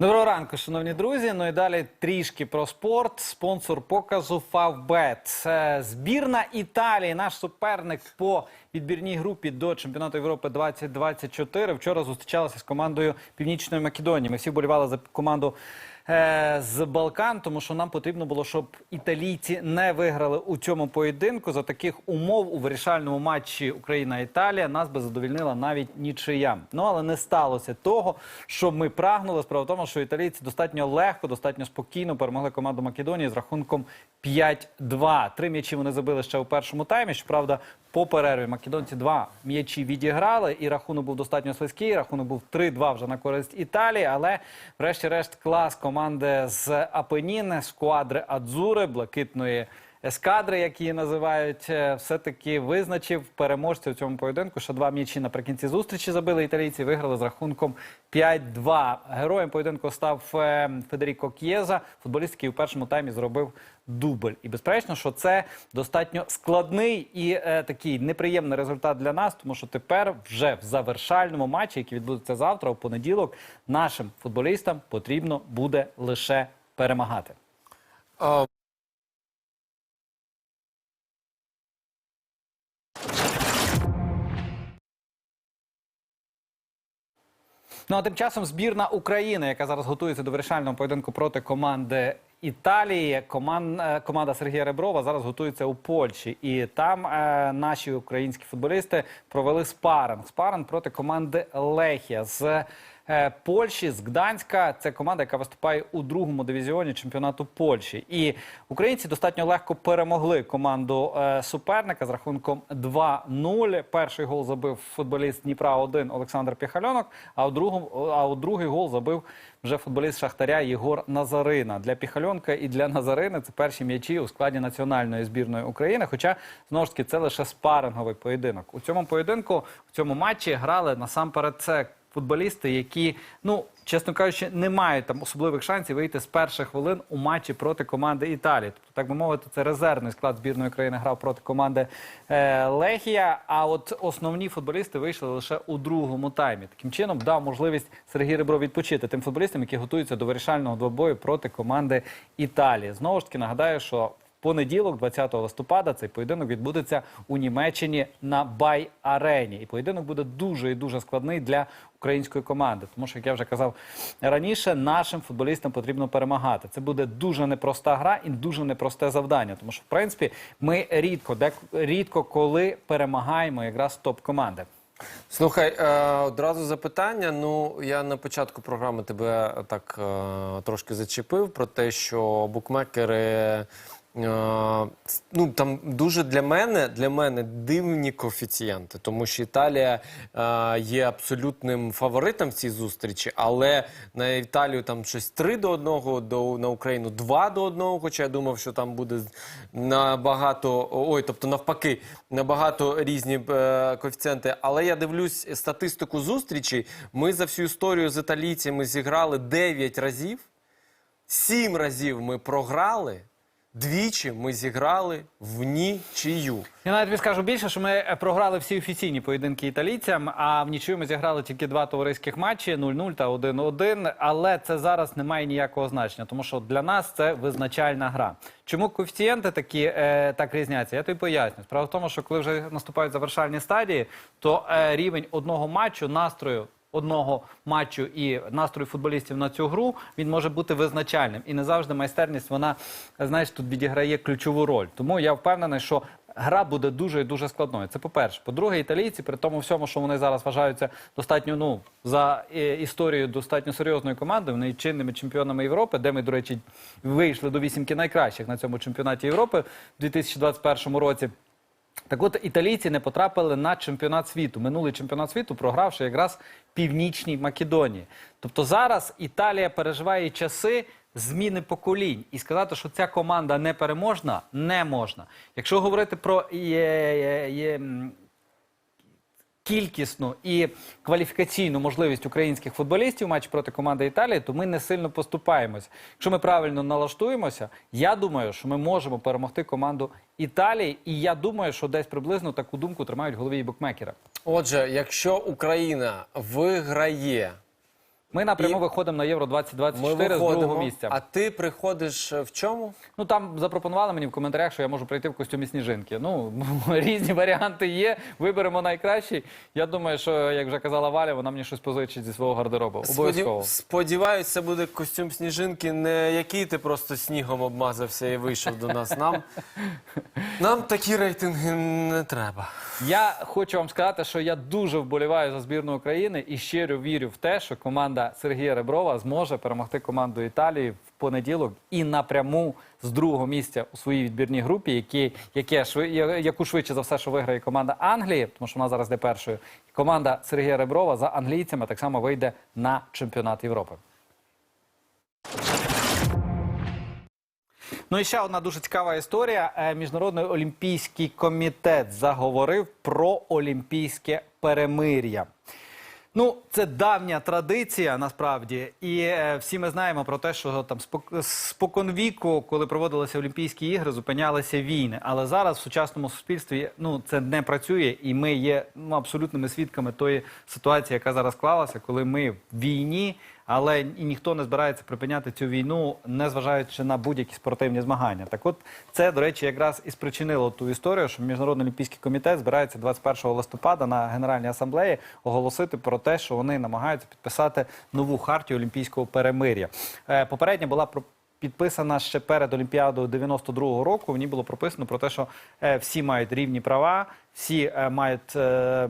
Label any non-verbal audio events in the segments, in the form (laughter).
Доброго ранку, шановні друзі. Ну і далі трішки про спорт. Спонсор показу Фавбет. Збірна Італії. Наш суперник по відбірній групі до чемпіонату Європи 2024. Вчора зустрічалася з командою Північної Македонії. Ми всі болівали за команду з Балкан, тому що нам потрібно було, щоб італійці не виграли у цьому поєдинку. За таких умов у вирішальному матчі Україна-Італія нас би задовільнила навіть нічия. Ну але не сталося того, що ми прагнули. Справа в тому, що італійці достатньо легко, достатньо спокійно перемогли команду Македонії з рахунком 5-2. Три м'ячі вони забили ще у першому таймі. Щоправда, по перерві македонці два м'ячі відіграли, і рахунок був достатньо слизький. Рахунок був 3-2 вже на користь Італії. Але, врешті-решт, клас команди з Апенін, сквадри Адзури, блакитної ескадри, як її називають, е, все-таки визначив переможця у цьому поєдинку. Що два м'ячі наприкінці зустрічі забили італійці. Виграли з рахунком 5-2. Героєм поєдинку став е, Федеріко К'єза, футболіст, який у першому таймі зробив дубль. І безперечно, що це достатньо складний і е, такий неприємний результат для нас, тому що тепер вже в завершальному матчі, який відбудеться завтра, у понеділок, нашим футболістам потрібно буде лише перемагати. Ну а тим часом збірна України, яка зараз готується до вирішального поєдинку проти команди Італії, коман, е, команда Сергія Реброва зараз готується у Польщі, і там е, наші українські футболісти провели спаринг. Спаринг проти команди Лехія з е, Польщі, з Гданська. Це команда, яка виступає у другому дивізіоні чемпіонату Польщі. І українці достатньо легко перемогли команду е, суперника з рахунком 2-0. Перший гол забив футболіст Дніпра 1 Олександр Піхальонок. А у другому а у другий гол забив вже футболіст Шахтаря Єгор Назарина. Для Піхальонка і для Назарини це перші м'ячі у складі національної збірної України. Хоча знову ж таки це лише спаринговий поєдинок. У цьому поєдинку, в цьому матчі грали насамперед це футболісти, які, ну чесно кажучи, не мають там особливих шансів вийти з перших хвилин у матчі проти команди Італії. Тобто, так би мовити, це резервний склад збірної країни грав проти команди е, Лехія. А от основні футболісти вийшли лише у другому таймі. Таким чином дав можливість Сергій Ребро відпочити тим футболістам, які готуються до вирішального двобою проти команди Італії. Знову ж таки нагадаю, що понеділок, 20 листопада, цей поєдинок відбудеться у Німеччині на Бай-Арені. І поєдинок буде дуже і дуже складний для української команди. Тому що, як я вже казав раніше, нашим футболістам потрібно перемагати. Це буде дуже непроста гра і дуже непросте завдання. Тому що, в принципі, ми рідко, дек, рідко коли перемагаємо якраз топ-команди. Слухай, е, одразу запитання. Ну, я на початку програми тебе так е, трошки зачепив про те, що букмекери. Ну там дуже для мене для мене дивні коефіцієнти, тому що Італія е, є абсолютним фаворитом в цій зустрічі, але на Італію там щось 3 до 1, до на Україну 2 до 1, Хоча я думав, що там буде набагато ой, тобто навпаки, набагато різні е, коефіцієнти. Але я дивлюсь статистику зустрічі. Ми за всю історію з італійцями зіграли 9 разів, 7 разів ми програли. Двічі ми зіграли в нічию. Я навіть тобі скажу більше, що ми е, програли всі офіційні поєдинки італійцям, а в нічию ми зіграли тільки два товариських матчі 0-0 та 1-1. Але це зараз не має ніякого значення, тому що для нас це визначальна гра. Чому коефіцієнти такі е, так різняться? Я тобі поясню. Справа в тому, що коли вже наступають завершальні стадії, то е, рівень одного матчу, настрою. Одного матчу і настрою футболістів на цю гру він може бути визначальним, і не завжди майстерність вона знаєш тут відіграє ключову роль. Тому я впевнений, що гра буде дуже і дуже складною. Це по-перше. По-друге, італійці, при тому всьому, що вони зараз вважаються достатньо ну за е, історією достатньо серйозною командою. Вони чинними чемпіонами Європи, де ми, до речі, вийшли до вісімки найкращих на цьому чемпіонаті Європи в 2021 році. Так от італійці не потрапили на чемпіонат світу. Минулий чемпіонат світу програвши якраз Північній Македонії. Тобто зараз Італія переживає часи зміни поколінь. І сказати, що ця команда не переможна, не можна. Якщо говорити про є, є, м, кількісну і кваліфікаційну можливість українських футболістів матч проти команди Італії, то ми не сильно поступаємося. Якщо ми правильно налаштуємося, я думаю, що ми можемо перемогти команду Італії, і я думаю, що десь приблизно таку думку тримають в голові букмекера. Отже, якщо Україна виграє Ми напряму І- виходимо на Євро 2024 з другого місця. А ти приходиш е, в чому? Ну там запропонували мені в коментарях, що я можу прийти в костюмі сніжинки. Ну (laughs) різні варіанти є. Виберемо найкращий. Я думаю, що як вже казала Валя, вона мені щось позичить зі свого гардеробу. Обов'язково. Сподів- Сподіваюсь, це буде костюм сніжинки, не який ти просто снігом обмазався і вийшов до нас. Нам, (laughs) нам такі рейтинги не треба. Я хочу вам сказати, що я дуже вболіваю за збірну України і щиро вірю в те, що команда Сергія Реброва зможе перемогти команду Італії в понеділок і напряму з другого місця у своїй відбірній групі, які, яке, яку швидше за все, що виграє команда Англії, тому що вона зараз йде першою. Команда Сергія Реброва за англійцями так само вийде на чемпіонат Європи. Ну і ще одна дуже цікава історія. Е, Міжнародний олімпійський комітет заговорив про олімпійське перемир'я. Ну, це давня традиція насправді, і е, всі ми знаємо про те, що там спок- споконвіку, коли проводилися Олімпійські ігри, зупинялися війни. Але зараз в сучасному суспільстві ну це не працює, і ми є ну, абсолютними свідками тої ситуації, яка зараз склалася, коли ми в війні, але і ніхто не збирається припиняти цю війну, незважаючи на будь-які спортивні змагання. Так, от це, до речі, якраз і спричинило ту історію, що Міжнародний олімпійський комітет збирається 21 листопада на Генеральній асамблеї оголосити про те, що вони намагаються підписати нову хартію олімпійського перемир'я. Е, Попередня була про. Підписана ще перед Олімпіадою 92-го року. В ній було прописано про те, що е, всі мають рівні права, всі е, мають е,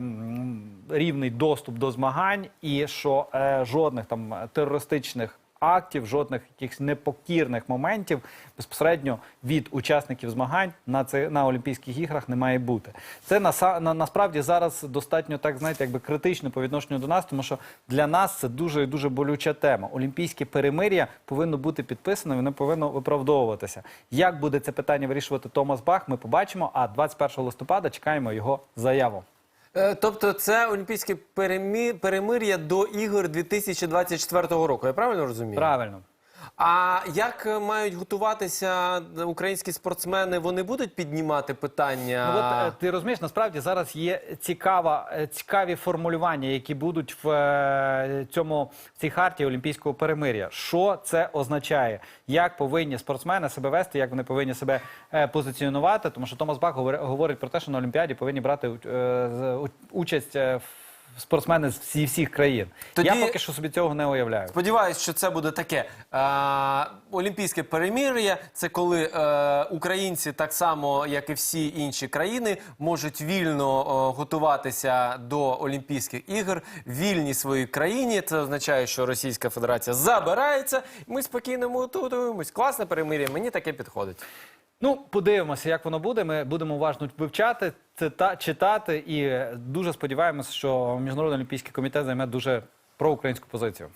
рівний доступ до змагань, і що жодних там терористичних актів, жодних якихось непокірних моментів безпосередньо від учасників змагань на це на Олімпійських іграх не має бути. Це на, на, насправді зараз достатньо так, знаєте, якби критично по відношенню до нас, тому що для нас це дуже дуже болюча тема. Олімпійське перемир'я повинно бути підписано, воно повинно виправдовуватися. Як буде це питання вирішувати Томас Бах, ми побачимо. А 21 листопада чекаємо його заяву. Е, Тобто це олімпійське перемир'я до ігор 2024 року. Я правильно розумію? Правильно. А як мають готуватися українські спортсмени? Вони будуть піднімати питання? Ну, от, е, ти розумієш, насправді зараз є цікава, е, цікаві формулювання, які будуть в е, цьому в цій харті олімпійського перемир'я. Що це означає? Як повинні спортсмени себе вести, як вони повинні себе позиціонувати? Тому що Томас Бак говори- говорить про те, що на Олімпіаді повинні брати участь в- спортсмени з всі- всіх країн. Тоді- Я поки що собі цього не уявляю. Сподіваюсь, що це буде таке е, олімпійське перемир'я. Це коли е, українці, так само як і всі інші країни, можуть вільно е, готуватися до Олімпійських ігор в вільній своїй країні. Це означає, що Російська Федерація забирається. Ми спокійно готуємось. Класне перемир'я. Мені таке підходить. Ну, подивимося, як воно буде. Ми будемо уважно вивчати, цита- читати і дуже сподіваємося, що Міжнародний олімпійський комітет займе дуже проукраїнську позицію.